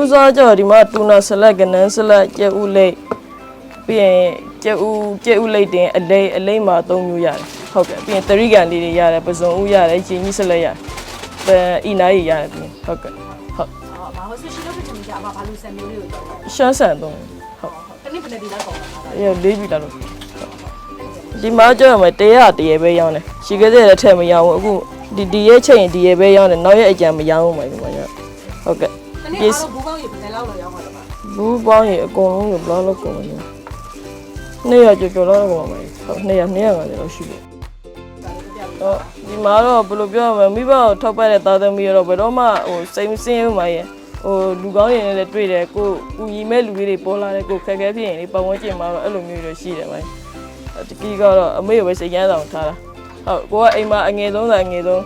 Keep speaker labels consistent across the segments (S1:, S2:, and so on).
S1: မျိုးစားကြောဒီမှာတူနာဆလက်ကနန်းဆလက်ကျက်ဥလိတ်ပြီးရင်ကျက်ဥကျက်ဥလိတ်တင်အလိတ်အလိတ်မှာ၃မျိုးရတယ်ဟုတ်ကဲ့ပြီးရင်တရိကန်လေးတွေရတယ်ပစုံဥရတယ်ရှင်ကြီးဆလက်ရတယ်ပဲအီနာရီရတယ်ပြီးရင်ဟုတ်ကဲ့ဟုတ်
S2: ဟောဘာဟိုဆူရှီလုပ်ဖြစ်ချင်ကြအမဘာလို့ဆန်မျိုးလေးကိုတော့ဟုတ်
S1: ရှမ်းဆန်သုံးဟုတ်
S2: တနည်းဘယ်နဲ့ဒီလောက်ကုန်တာလဲ
S1: ရလေးပြီလားလို့ဒီမှာကြောမှာတရားတရေပဲရောင်းတယ်ရှိခဲ့တဲ့ထက်မရောင်းဘူးအခုဒီဒီရဲ့ချိန်ဒီရဲ့ပဲရောင်းတယ်နောက်ရဲ့အကြံမရောင်းဘူးမှာဒီမှာဟုတ်ကဲ့
S2: တ နည်းအားလုံးဘူကောင်းရေဘယ်နဲ့လောက်လောက်ရောက်မှာလဲပါ
S1: ဘူးပေါင်းရင်အကုန်လုံးကိုဘလောက်လောက်ကုန်မလဲနှစ်ရကြော်ကြော်လောက်ကုန်ပါမယ်ဟုတ်နှစ်ရနှစ်ရငါလည်းတော့ရှိတယ်ဟုတ်ဒီမှာတော့ဘယ်လိုပြောရမလဲမိဘကိုထောက်ပံ့တဲ့သားသမီးရောဘယ်တော့မှဟိုစိတ်မစင်းဘူးမှာရဲ့ဟိုလူကောင်းရင်လည်းတွေ့တယ်ကိုကူညီမဲ့လူလေးတွေပေါ်လာတယ်ကိုခက်ခဲဖြစ်ရင်လေပတ်ဝန်းကျင်မှာတော့အဲ့လိုမျိုးတွေရှိတယ်ဗျတကီကတော့အမေကိုပဲစိတ်ရမ်းဆောင်ထားတာဟုတ်ကိုကအိမ်မှာအငယ်ဆုံးသာအငယ်ဆုံး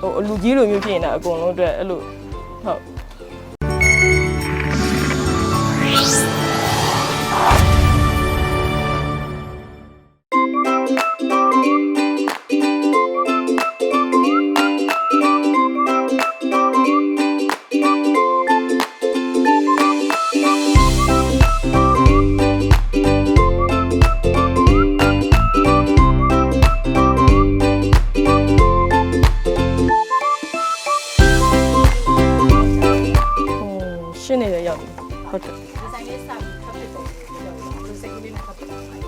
S1: ဟိုအလူကြီးလိုမျိုးဖြစ်နေတာအကုန်လုံးအတွက်အဲ့လိုဟုတ် ဟုတ်တယ်
S2: ဒီဆိုင်လေးစပြီးခပ်ဖြစ်ကုန်တယ်ဘယ်လိုစိတ်ကူးလေးနဲ့ခပ်ဖြစ်ကုန်လဲ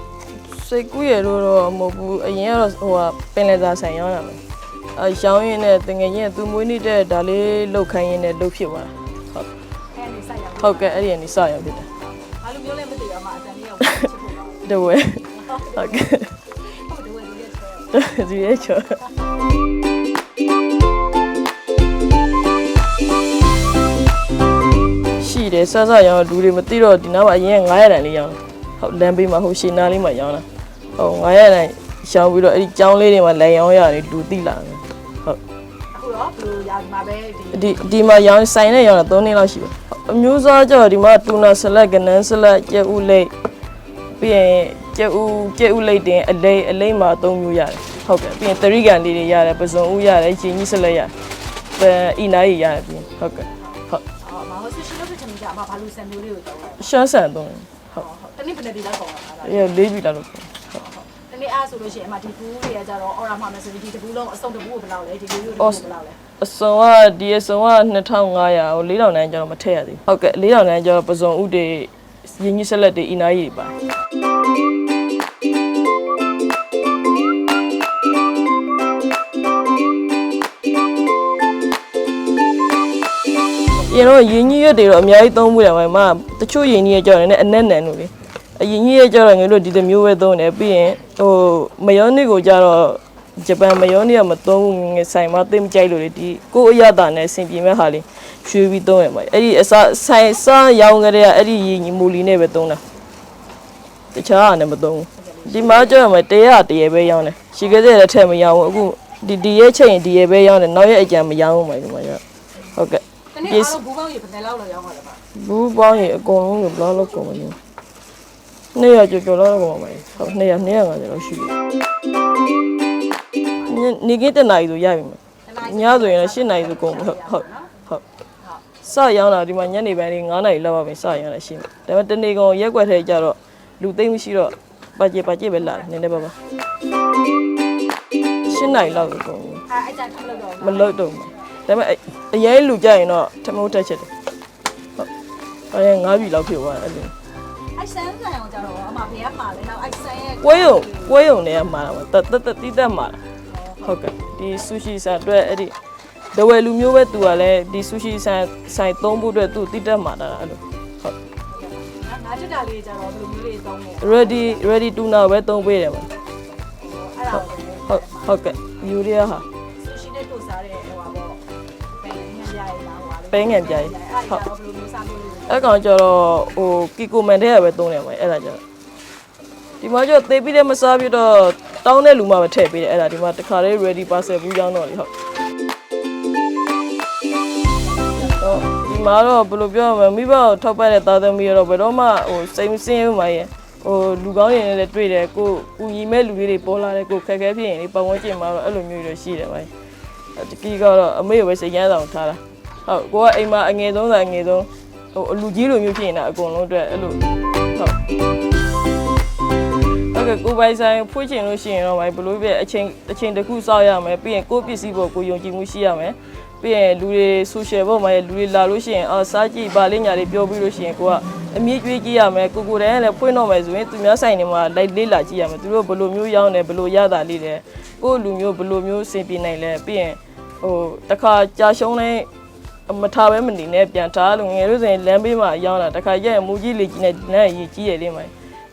S1: စိတ်ကူးရလို့တော့မဟုတ်ဘူးအရင်ကတော့ဟိုကပင်လယ်သာဆိုင်ရောင်းရမယ်အဲရောင်းရင်းနဲ့တငယ်ချင်းကသူမွေးနေတဲ့ဒါလေးလောက်ခိုင်းရင်းနဲ့လှုပ်ဖြစ်သွားတာဟုတ်
S2: အဲ့ဒီဆိုင်ရောက်
S1: ဟုတ်ကဲ့အဲ့ဒီကနေစရောက်ဖြစ်တယ်
S2: ဘာလို့မျိုးလဲမသိရမှာအတန်လေးရောက်ချစ်ဖို့တော့
S1: တဝဲဟုတ်ကဲ့
S2: ဟုတ်တယ်ဝယ်လို့ရတယ်
S1: ဒီရဲ့ချော တယ်ဆဆရောင်းလူတွေမသိတော့ဒီနောက်မှာအရင်900တန်လေးရောင်းဟုတ်လမ်းဘေးမှာဟိုရှီနာလေးမှာရောင်းတာဟုတ်900တန်ရောင်းပြီးတော့အဲ့ဒီကြောင်းလေးတွေမှာလည်းရောင်းရတယ်လူသိလာတယ်ဟုတ်
S2: အခုတော့ဘယ်လိုရမှာပဲဒီ
S1: ဒီဒီမှာရောင်းဆိုင်နဲ့ရောင်းတာ3နှစ်လောက်ရှိပါအမျိုးစားကြောဒီမှာတူနာဆလက်ကနန်းဆလက်ကျက်ဥလိတ်ပြီးရင်ကျက်ဥကျက်ဥလိတ်တင်အလိတ်အလိတ်မှာ3မျိုးရတယ်ဟုတ်ကဲ့ပြီးရင်တရိကန်လေးတွေရတယ်ပစုံဥရတယ်ရှင်ကြီးဆလက်ရတယ်ပဲအီနာရီရတယ်ပြီးရင်ဟုတ်ကဲ့ဟုတ်
S2: ဟောဘာဟိုဆူရှီလုပ်ဖြစ်ချင် ကြအမဘာလို့ဆန်မျိုးလေးကိုတော့ဟုတ်
S1: ရှမ်းဆန်သုံးဟုတ်
S2: တနည်းဘယ်နဲ့ဒီလောက်ကုန်တာလဲ
S1: ရလေးပြီလားလို့
S2: တနည်းအားဆိုလို့ရှိရင်အမဒီဘူးတွေကကြတော့အော်ရာမှာမယ်ဆိုပြီးဒီတဘူးလုံးအစုံတဘူးကိုဘယ်လောက်လဲဒီလူမျိုးတဘူးကိုဘယ်လောက်လဲ
S1: အစုံကဒီအစုံက2500ဟို4000တန်းကျတော့မထည့်ရသေးဘူးဟုတ်ကဲ့4000တန်းကျတော့ပစုံဥတွေရင်ကြီးဆက်လက်တွေအီနာရီတွေပါ ရင်တော့ရင်ကြီးရွက်တွေတော့အများကြီးသုံးမှုတယ်မှာတချို့ရင်ကြီးရဲ့ကြောက်နေတဲ့အနက်နန်လို့လေအရင်ကြီးရဲ့ကြောက်တော့ငါတို့ဒီတစ်မျိုးပဲသုံးတယ်ပြီးရင်ဟိုမယောနစ်ကိုကြတော့ဂျပန်မယောနစ်ကမသုံးဘူးငယ်ဆိုင်မှာသိမကြိုက်လို့လေဒီကိုယ့်အရသာနဲ့ဆင်ပြေမဲ့ဟာလေးရွှေပြီးသုံးရမှာအဲ့ဒီအစားဆိုင်စားရောင်းကြတဲ့အဲ့ဒီရင်ကြီးမူလီနဲ့ပဲသုံးတာတခြားဟာနဲ့မသုံးဘူးဒီမှာကြောက်ရမှာတရားတရေပဲရောင်းတယ်ရှိခဲ့တဲ့ထက်မရောင်းဘူးအခုဒီဒီရဲ့ချိန်ဒီရဲ့ပဲရောင်းတယ်နောက်ရဲ့အကြံမရောင်းဘူးမှာဒီမှာရောက်ဟုတ်ကဲ့
S2: တနည်းအားလုံးဘူးကောင်းရေဘယ်နဲ့လောက်လောက်ရောက်မှာလဲပါ
S1: ဘူးပေါင်းရင်အကုန်လုံးကိုဘလောက်လောက်ကုန်မလဲနှစ်ရကြော်ကြော်လောက်ကုန်ပါမယ်ဟုတ်နှစ်ရနှစ်ရငါးလောက်ရှိပြီညနေကတဲ့နိုင်ဆိုရပြီမယ်ညဆိုရင်လည်း၈နိုင်ဆိုကုန်ပြီဟုတ်ဟုတ်ဟုတ်စရောင်းတာဒီမှာညနေပိုင်းလေး9နိုင်လောက်ပါပဲစရောင်းတာရှိမယ်ဒါပေမဲ့တနေ့ကောင်ရက်ွက်ထဲကြတော့လူသိမ့်မရှိတော့ပါကြပါကြပဲလာတယ်နည်းနည်းပါပါ၈နိုင်လောက်ကိုကုန်ပြီ
S2: အဲအဲ့ကြခက်လို့တော့
S1: မလုတ်တော့ဘူး ဒါပေမဲ့အရင်လူကြရင်တော့ထမိုးတက်ချက်တယ်ဟုတ်အဲငါးပြီလောက်ဖြစ်သွားတယ်အဲ့လို
S2: အဲ့ဆန်းဆန်အောင်ကြတော့အမဘယ်ကမှာလဲနောက်အဲ့ဆန်းရဲ့
S1: ပွဲရုံပွဲရုံတွေကမှာတာပေါ့တတတတီးတက်မှာတာဟုတ်ကဲ့ဒီဆူရှီဆန်အတွက်အဲ့ဒီဒဝယ်လူမျိုးပဲသူကလည်းဒီဆူရှီဆန်ဆိုင်သုံးဖို့အတွက်သူတီးတက်မှာတာအဲ့လိုဟုတ်
S2: ငါတက်တာလေးကြတော့ဘယ်လိုမျိုးလေးသုံးလဲ
S1: ready ready to now ပဲသုံးပေးတယ်ပေါ့
S2: အဲ့ဒါ
S1: ဟုတ်ဟုတ်ကဲ့ယူရီးယား
S2: ဟာ ပါ
S1: ပဲငယ်ပြားကြီး
S2: အဲ့ဒါဘယ်လိုမျိုးစားမျိုးလေး
S1: အဲ့ကောင်ကျတော့ဟိုကီကိုမန်တဲ့ကပဲသုံးတယ်ပေါ့အဲ့ဒါကျတော့ဒီမှာကျတော့သေပြီးလည်းမစားပြီးတော့တောင်းတဲ့လူမှပဲထည့်ပေးတယ်အဲ့ဒါဒီမှာတခါလေး ready parcel ဘူးကြောင်းတော့လေဟုတ်တော့ဒီမှာတော့ဘယ်လိုပြောရမလဲမိဘကိုထောက်ပံ့တဲ့သားသမီးရောဘယ်တော့မှဟိုစိတ်မစင်းဘူးမှာရဲ့ဟိုလူကောင်းရင်လည်းတွေ့တယ်ကိုကူညီမဲ့လူလေးတွေပေါ်လာတယ်ကိုခက်ခဲဖြစ်ရင်လေပတ်ဝန်းကျင်မှာတော့အဲ့လိုမျိုးတွေရှိတယ်ဗျတကီကတော့အမေကိုပဲစိတ်ရမ်းဆောင်ထားတာ ဟုတ်ကိုကအိမ်မှာအငယ်ဆုံးသာအငယ်ဆုံးဟဟိုအလူကြီးလိုမျိုးဖြစ်နေတာအကုန်လုံးအတွက်အဲ့လိုဟုတ်ဟုတ်ကဲ့ကိုယ်ပိုင်ဆိုင်ဖွင့်ချင်လို့ရှိရင်တော့ဘယ်လိုပဲအချိန်အချိန်တစ်ခုစောက်ရမယ်ပြီးရင်ကိုယ့်ပစ္စည်းပေါ်ကိုယုံကြည်မှုရှိရမယ်ပြီးရင်လူတွေ social ပေါ်မှာလူတွေလာလို့ရှိရင်အော်စားကြည့်ပါလိညာလေးပြောပြီးလို့ရှိရင်ကိုကအမြင့်ကျွေးကြည့်ရမယ်ကိုကိုယ်တိုင်ကလည်းဖွင့်တော့မယ်ဆိုရင်သူများဆိုင်တွေမှာလိုက်လေးလာကြည့်ရမယ်သူတို့ဘယ်လိုမျိုးရောင်းတယ်ဘယ်လိုရတာလေးလဲကိုယ့်လူမျိုးဘယ်လိုမျိုးစင်ပြနိုင်လဲပြီးရင်ဟိုတခါကြာရှုံးတဲ့ မထားပဲမနေနဲ့ပြန်ထားလို့ငယ်လို့ဆိုရင်လမ်းဘေးမှာရောင်းတာတခါရက်မူကြီးလေးကြီးနဲ့လမ်းရေးကြီးရလေးမှာ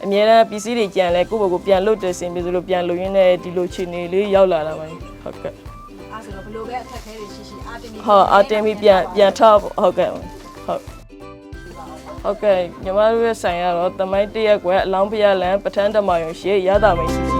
S1: အများအားပစ္စည်းတွေကြံလဲကိုယ့်ဘက်ကိုပြန်လွတ်တယ်စင်ပြီးဆိုလို့ပြန်လို့ရင်းနဲ့ဒီလိုခြေနေလေးရောက်လာတာပါဟုတ်ကဲ့
S2: အားဆိုတော့ဘယ်လိုပဲအခက်အခဲတွေရှိရှိအာတင်ပြီး
S1: ဟုတ်အတင်ပြီးပြန်ပြန်ထားဖို့ဟုတ်ကဲ့ဟုတ်ဟုတ်ကဲ့ညီမတို့ရဲ့ဆိုင်ကတော့တမိုင်းတရက်ကွယ်အလောင်းဖျားလန်ပထန်းတမယုံရှေ့ရတာမရှိ